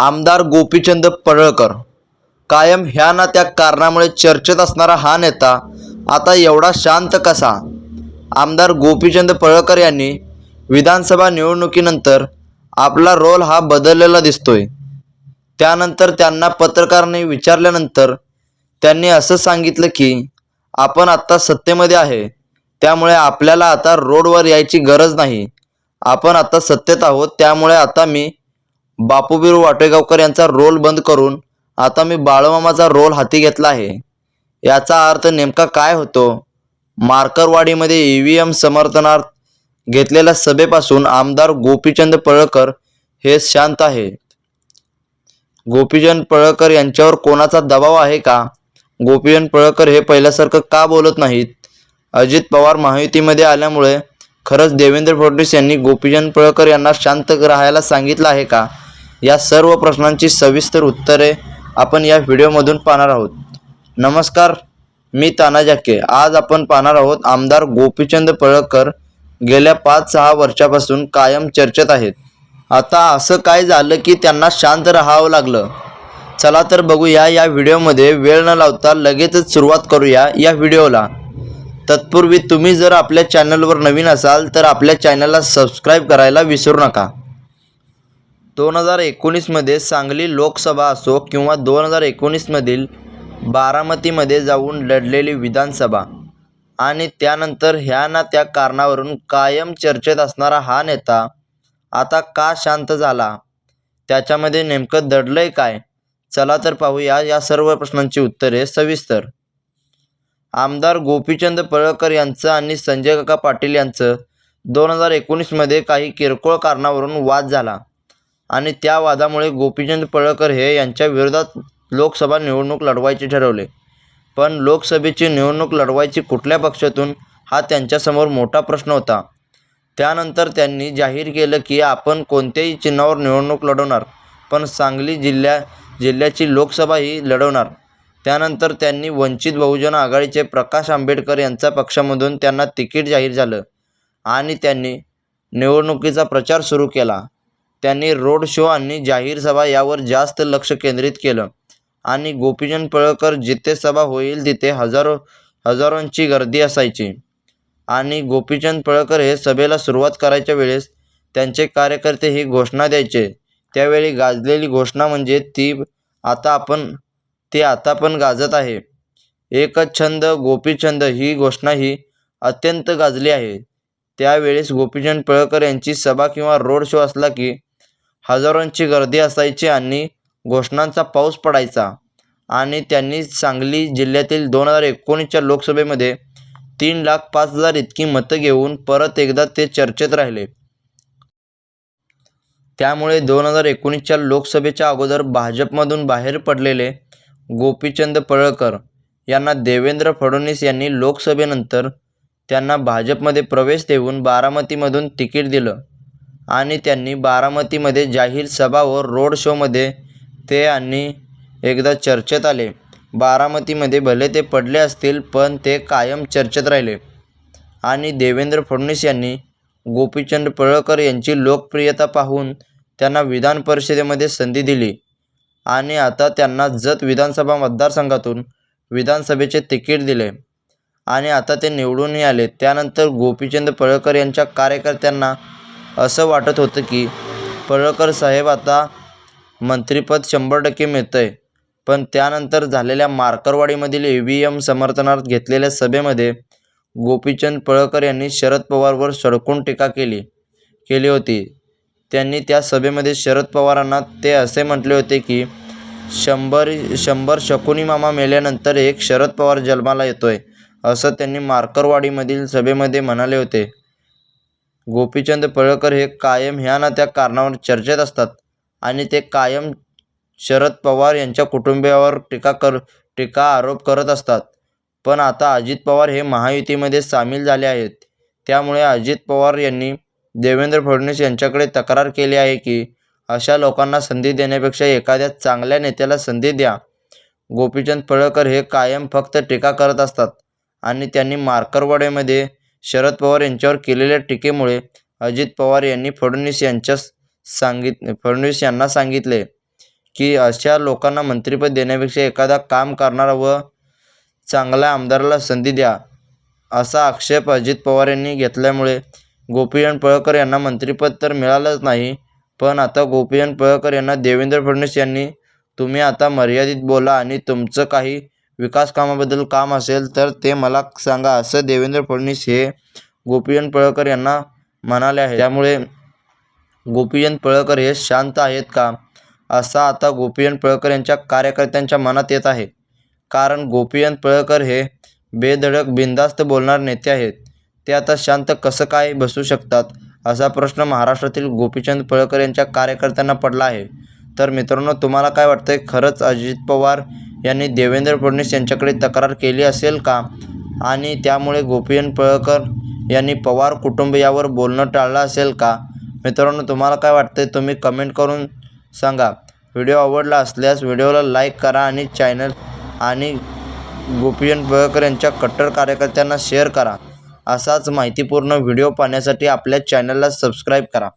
आमदार गोपीचंद पडळकर. कायम ह्या ना त्या कारणामुळे चर्चेत असणारा हा नेता आता एवढा शांत कसा? आमदार गोपीचंद पडळकर यांनी विधानसभा निवडणुकीनंतर आपला रोल हा बदललेला दिसतोय. त्यानंतर त्यांना पत्रकारांनी विचारल्यानंतर त्यांनी असं सांगितलं की आपण आत्ता सत्तेमध्ये आहे. त्यामुळे आपल्याला आता रोडवर यायची गरज नाही. आपण आता सत्तेत आहोत. त्यामुळे आता मी बापूबीर वाटेगावकर यांचा रोल बंद करून आता मी बाळमामाचा रोल हाती घेतला आहे. याचा अर्थ नेमका काय होतो? मार्करवाडीमध्ये ई व्ही एम समर्थनार्थ घेतलेल्या सभेपासून आमदार गोपीचंद पळळकर हे शांत आहेत. गोपीचंद पळळकर यांच्यावर कोणाचा दबाव आहे का? गोपीचंद पळळकर हे पहिल्यासारखं का बोलत नाहीत? अजित पवार महायुतीमध्ये आल्यामुळे खरंच देवेंद्र फडणवीस यांनी गोपीचंद पळळकर यांना शांत राहायला सांगितलं आहे का? या सर्व प्रश्नांची सविस्तर उत्तरे आपण या व्हिडिओमधून पाहणार आहोत. नमस्कार मी तानाजाके आज आपण पाहणार आहोत आमदार गोपीचंद पळकर गेल्या पाच सहा वर्षापासून कायम चर्चेत आहेत. आता असं काय झालं की त्यांना शांत राहावं लागलं. चला तर बघूया या व्हिडिओमध्ये वेळ न लावता लगेचच सुरुवात करूया या व्हिडिओला. तत्पूर्वी तुम्ही जर आपल्या चॅनलवर नवीन असाल तर आपल्या चॅनलला सबस्क्राईब करायला विसरू नका. दोन हजार एकोणीसमध्ये सांगली लोकसभा असो किंवा दोन हजार एकोणीसमधील बारामतीमध्ये जाऊन लढलेली विधानसभा. आणि त्यानंतर ह्या ना त्या कारणावरून कायम चर्चेत असणारा हा नेता आता का शांत झाला? त्याच्यामध्ये नेमकं दडलंय काय? चला तर पाहूया या सर्व प्रश्नांची उत्तरे सविस्तर. आमदार गोपीचंद पळळकर यांचं आणि संजय काका पाटील यांचं दोन हजार एकोणीसमध्ये काही किरकोळ कारणावरून वाद झाला. आणि त्या वादामुळे गोपीचंद पळकर हे यांच्या विरोधात लोकसभा निवडणूक लढवायचे ठरवले. पण लोकसभेची निवडणूक लढवायची कुठल्या पक्षातून हा त्यांच्यासमोर मोठा प्रश्न होता. त्यानंतर त्यांनी जाहीर केलं की आपण कोणत्याही चिन्हावर निवडणूक लढवणार पण सांगली जिल्ह्या जिल्ह्याची लोकसभा ही लढवणार. त्यानंतर त्यांनी वंचित बहुजन आघाडीचे प्रकाश आंबेडकर यांचा पक्षामधून त्यांना तिकीट जाहीर झालं आणि त्यांनी निवडणुकीचा प्रचार सुरू केला. त्यांनी रोड शो आणि जाहीर सभा यावर जास्त लक्ष केंद्रित केलं. आणि गोपीचंद पळकर जिथे सभा होईल तिथे हजारो हजारोंची गर्दी असायची. आणि गोपीचंद पळकर हे सभेला सुरुवात करायच्या वेळेस त्यांचे कार्यकर्ते ही घोषणा द्यायचे. त्यावेळी गाजलेली घोषणा म्हणजे ती आता आपण ते आता पण गाजत आहे. एकच छंद गोपीचंद ही घोषणा ही अत्यंत गाजली आहे. त्यावेळेस गोपीचंद पळकर यांची सभा किंवा रोड शो असला की हजारोंची गर्दी असायची आणि घोषणांचा पाऊस पडायचा. आणि त्यांनी सांगली जिल्ह्यातील दोन हजार एकोणीसच्या लोकसभेमध्ये तीन लाख पाच हजार इतकी मतं घेऊन परत एकदा ते चर्चेत राहिले. त्यामुळे दोन हजार एकोणीसच्या लोकसभेच्या अगोदर भाजपमधून बाहेर पडलेले गोपीचंद पळळकर यांना देवेंद्र फडणवीस यांनी लोकसभेनंतर त्यांना भाजपमध्ये प्रवेश देऊन बारामतीमधून तिकीट दिलं. आणि त्यांनी बारामतीमध्ये जाहीर सभा व रोड शोमध्ये ते आणि एकदा चर्चेत आले. बारामतीमध्ये भले ते पडले असतील पण ते कायम चर्चेत राहिले. आणि देवेंद्र फडणवीस यांनी गोपीचंद पळळकर यांची लोकप्रियता पाहून त्यांना विधान परिषदेमध्ये संधी दिली. आणि आता त्यांना जत विधानसभा मतदारसंघातून विधानसभेचे तिकीट दिले. आणि आता ते निवडूनही आले. त्यानंतर गोपीचंद पळळकर यांच्या कार्यकर्त्यांना असं वाटत होतं की पळळकर साहेब आता मंत्रिपद शंभर टक्के मिळतं आहे पण त्यानंतर झालेल्या मार्करवाडीमधील ई व्ही एम समर्थनार्थ घेतलेल्या सभेमध्ये गोपीचंद पळळकर यांनी शरद पवारवर सडकून टीका केली केली होती. त्यांनी त्या सभेमध्ये शरद पवारांना ते असे म्हटले होते की शंभर शंभर शकुनी मामा मेल्यानंतर एक शरद पवार जन्माला येतोय असं त्यांनी मार्करवाडीमधील सभेमध्ये म्हणाले होते. गोपीचंद पळकर हे कायम ह्या ना त्या कारणावर चर्चेत असतात आणि ते कायम शरद पवार यांच्या कुटुंबियावर टीका कर टीका आरोप करत असतात. पण आता अजित पवार हे महायुतीमध्ये सामील झाले आहेत. त्यामुळे अजित पवार यांनी देवेंद्र फडणवीस यांच्याकडे तक्रार केली आहे की अशा लोकांना संधी देण्यापेक्षा एखाद्या चांगल्या नेत्याला संधी द्या. गोपीचंद पळकर हे कायम फक्त टीका करत असतात आणि त्यांनी मार्करवाड्यामध्ये शरद पवार यांच्यावर केलेल्या टीकेमुळे अजित पवार यांनी फडणवीस यांच्या सांगित फडणवीस यांना सांगितले की अशा लोकांना मंत्रिपद देण्यापेक्षा एखादा काम करणारा व चांगल्या आमदाराला संधी द्या असा आक्षेप अजित पवार यांनी घेतल्यामुळे गोपीचंद पळकर यांना मंत्रिपद तर मिळालंच नाही पण आता गोपीचंद पळकर यांना देवेंद्र फडणवीस यांनी तुम्ही आता मर्यादित बोला आणि तुमचं काही विकास कामाबद्दल काम असेल तर ते मला सांगा असं देवेंद्र फडणवीस हे गोपीचंद पळळकर यांना म्हणाले आहे. त्यामुळे गोपीचंद पळळकर हे शांत आहेत का? असा आता गोपीचंद पळळकर यांच्या कार्यकर्त्यांच्या मनात येत आहे. कारण गोपीचंद पळळकर हे बेधडक बिनधास्त बोलणारे नेते आहेत. ते आता शांत कसं काय बसू शकतात? असा प्रश्न महाराष्ट्रातील गोपीचंद पळळकर यांच्या कार्यकर्त्यांना पडला आहे. तर मित्रांनो तुम्हाला काय वाटतंय? खरंच अजित पवार यांनी देवेंद्र फडणवीस यांच्याकडे तक्रार केली असेल का? आणि त्यामुळे गोपीयन पळकर यांनी पवार कुटुंब यावर बोलणं टाळलं असेल का? मित्रांनो तुम्हाला काय वाटतं तुम्ही कमेंट करून सांगा. व्हिडिओ आवडला असल्यास व्हिडिओला लाईक करा आणि चॅनल आणि गोपीयन पळकर यांच्या कट्टर कार्यकर्त्यांना शेअर करा. असाच माहितीपूर्ण व्हिडिओ पाहण्यासाठी आपल्या चॅनलला सबस्क्राईब करा.